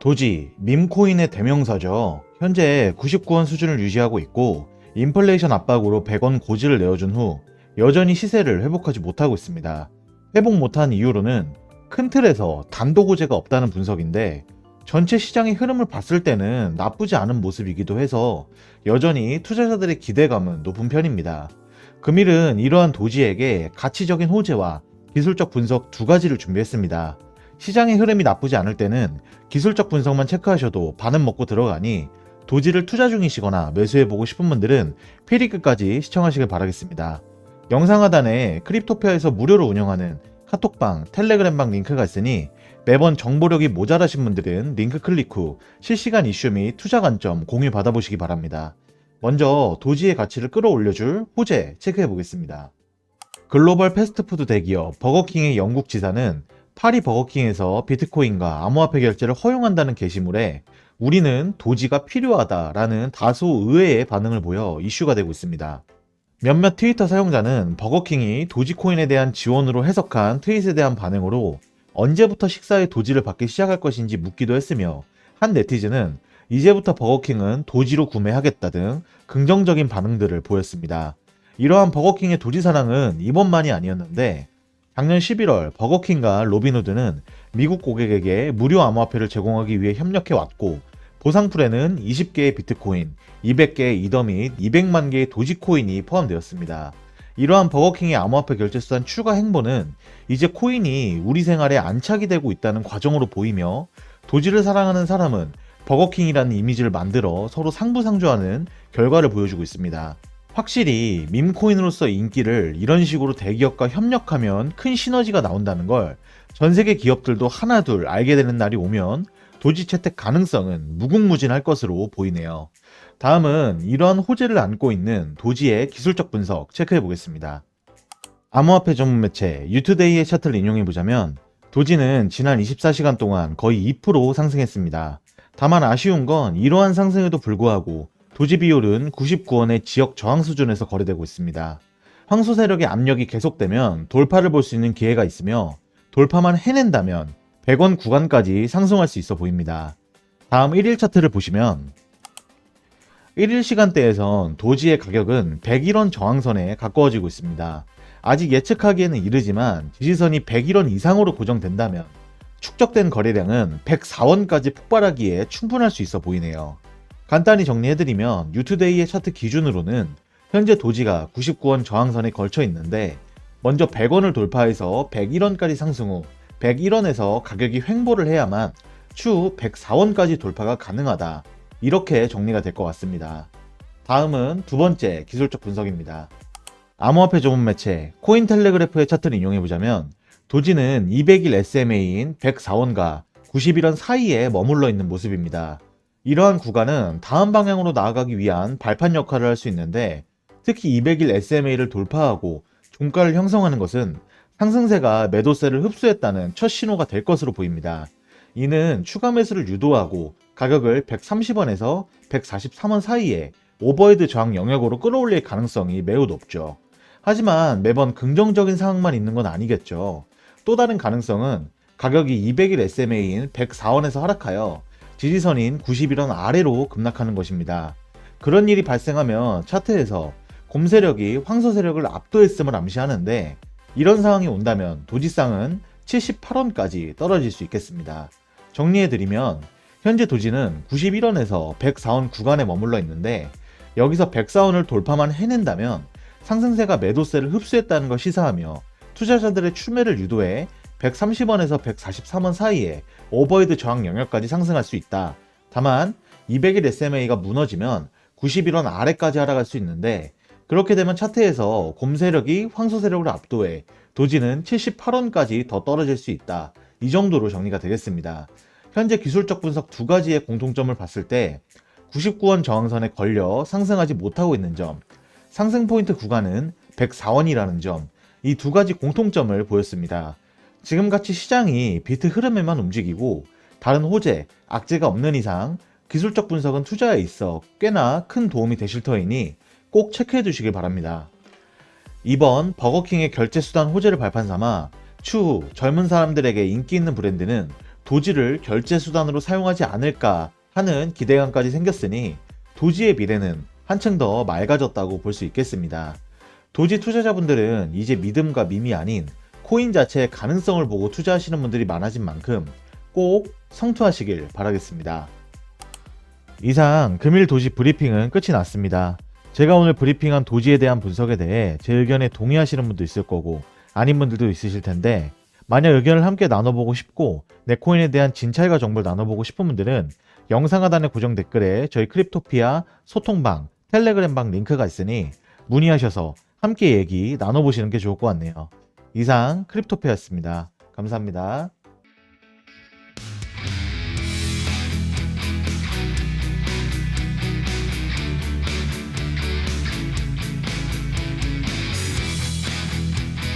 도지, 밈코인의 대명사죠. 현재 99원 수준을 유지하고 있고 인플레이션 압박으로 100원 고지를 내어준 후 여전히 시세를 회복하지 못하고 있습니다. 회복 못한 이유로는 큰 틀에서 단독 호재가 없다는 분석인데 전체 시장의 흐름을 봤을 때는 나쁘지 않은 모습이기도 해서 여전히 투자자들의 기대감은 높은 편입니다. 금일은 이러한 도지에게 가치적인 호재와 기술적 분석 두 가지를 준비했습니다. 시장의 흐름이 나쁘지 않을 때는 기술적 분석만 체크하셔도 반은 먹고 들어가니 도지를 투자 중이시거나 매수해보고 싶은 분들은 피리 끝까지 시청하시길 바라겠습니다. 영상 하단에 크립토피아에서 무료로 운영하는 카톡방, 텔레그램방 링크가 있으니 매번 정보력이 모자라신 분들은 링크 클릭 후 실시간 이슈 및 투자 관점 공유 받아보시기 바랍니다. 먼저 도지의 가치를 끌어올려줄 호재 체크해 보겠습니다. 글로벌 패스트푸드 대기업 버거킹의 영국 지사는 파리 버거킹에서 비트코인과 암호화폐 결제를 허용한다는 게시물에 우리는 도지가 필요하다라는 다소 의외의 반응을 보여 이슈가 되고 있습니다. 몇몇 트위터 사용자는 버거킹이 도지코인에 대한 지원으로 해석한 트윗에 대한 반응으로 언제부터 식사에 도지를 받기 시작할 것인지 묻기도 했으며 한 네티즌은 이제부터 버거킹은 도지로 구매하겠다 등 긍정적인 반응들을 보였습니다. 이러한 버거킹의 도지 사랑은 이번만이 아니었는데 작년 11월 버거킹과 로빈후드는 미국 고객에게 무료 암호화폐를 제공하기 위해 협력해 왔고 보상풀에는 20개의 비트코인, 200개의 이더 및 200만 개의 도지코인이 포함되었습니다. 이러한 버거킹의 암호화폐 결제 수단 추가 행보는 이제 코인이 우리 생활에 안착이 되고 있다는 과정으로 보이며 도지를 사랑하는 사람은 버거킹이라는 이미지를 만들어 서로 상부상조하는 결과를 보여주고 있습니다. 확실히 밈코인으로서 인기를 이런 식으로 대기업과 협력하면 큰 시너지가 나온다는 걸 전 세계 기업들도 하나둘 알게 되는 날이 오면 도지 채택 가능성은 무궁무진할 것으로 보이네요. 다음은 이러한 호재를 안고 있는 도지의 기술적 분석 체크해 보겠습니다. 암호화폐 전문 매체 유투데이의 차트를 인용해 보자면 도지는 지난 24시간 동안 거의 2% 상승했습니다. 다만 아쉬운 건 이러한 상승에도 불구하고 도지 비율은 99원의 지역 저항 수준에서 거래되고 있습니다. 황소 세력의 압력이 계속되면 돌파를 볼 수 있는 기회가 있으며 돌파만 해낸다면 100원 구간까지 상승할 수 있어 보입니다. 다음 1일 차트를 보시면 1일 시간대에선 도지의 가격은 101원 저항선에 가까워지고 있습니다. 아직 예측하기에는 이르지만 지지선이 101원 이상으로 고정된다면 축적된 거래량은 104원까지 폭발하기에 충분할 수 있어 보이네요. 간단히 정리해드리면 유투데이의 차트 기준으로는 현재 도지가 99원 저항선에 걸쳐 있는데 먼저 100원을 돌파해서 101원까지 상승 후 101원에서 가격이 횡보를 해야만 추후 104원까지 돌파가 가능하다. 이렇게 정리가 될 것 같습니다. 다음은 두 번째 기술적 분석입니다. 암호화폐 전문 매체 코인텔레그래프의 차트를 이용해보자면 도지는 200일 SMA인 104원과 91원 사이에 머물러 있는 모습입니다. 이러한 구간은 다음 방향으로 나아가기 위한 발판 역할을 할 수 있는데 특히 200일 SMA를 돌파하고 종가를 형성하는 것은 상승세가 매도세를 흡수했다는 첫 신호가 될 것으로 보입니다. 이는 추가 매수를 유도하고 가격을 130원에서 143원 사이에 오버헤드 저항 영역으로 끌어올릴 가능성이 매우 높죠. 하지만 매번 긍정적인 상황만 있는 건 아니겠죠. 또 다른 가능성은 가격이 200일 SMA인 104원에서 하락하여 지지선인 91원 아래로 급락하는 것입니다. 그런 일이 발생하면 차트에서 곰 세력이 황소 세력을 압도했음을 암시하는데 이런 상황이 온다면 도지상은 78원까지 떨어질 수 있겠습니다. 정리해드리면 현재 도지는 91원에서 104원 구간에 머물러 있는데 여기서 104원을 돌파만 해낸다면 상승세가 매도세를 흡수했다는 걸 시사하며 투자자들의 출매를 유도해 130원에서 143원 사이에 오버헤드 저항 영역까지 상승할 수 있다. 다만 200일 SMA가 무너지면 91원 아래까지 하락할 수 있는데 그렇게 되면 차트에서 곰 세력이 황소 세력을 압도해 도지는 78원까지 더 떨어질 수 있다. 이 정도로 정리가 되겠습니다. 현재 기술적 분석 두 가지의 공통점을 봤을 때 99원 저항선에 걸려 상승하지 못하고 있는 점, 상승 포인트 구간은 104원이라는 점, 이 두 가지 공통점을 보였습니다. 지금같이 시장이 비트 흐름에만 움직이고 다른 호재, 악재가 없는 이상 기술적 분석은 투자에 있어 꽤나 큰 도움이 되실 터이니 꼭 체크해 두시길 바랍니다. 이번 버거킹의 결제 수단 호재를 발판 삼아 추후 젊은 사람들에게 인기 있는 브랜드는 도지를 결제 수단으로 사용하지 않을까 하는 기대감까지 생겼으니 도지의 미래는 한층 더 맑아졌다고 볼 수 있겠습니다. 도지 투자자분들은 이제 믿음과 밈이 아닌 코인 자체의 가능성을 보고 투자하시는 분들이 많아진 만큼 꼭 성투하시길 바라겠습니다. 이상 금일 도지 브리핑은 끝이 났습니다. 제가 오늘 브리핑한 도지에 대한 분석에 대해 제 의견에 동의하시는 분도 있을 거고 아닌 분들도 있으실 텐데 만약 의견을 함께 나눠보고 싶고 내 코인에 대한 진찰과 정보를 나눠보고 싶은 분들은 영상 하단의 고정 댓글에 저희 크립토피아 소통방, 텔레그램방 링크가 있으니 문의하셔서 함께 얘기 나눠보시는 게 좋을 것 같네요. 이상 크립토피아였습니다. 감사합니다.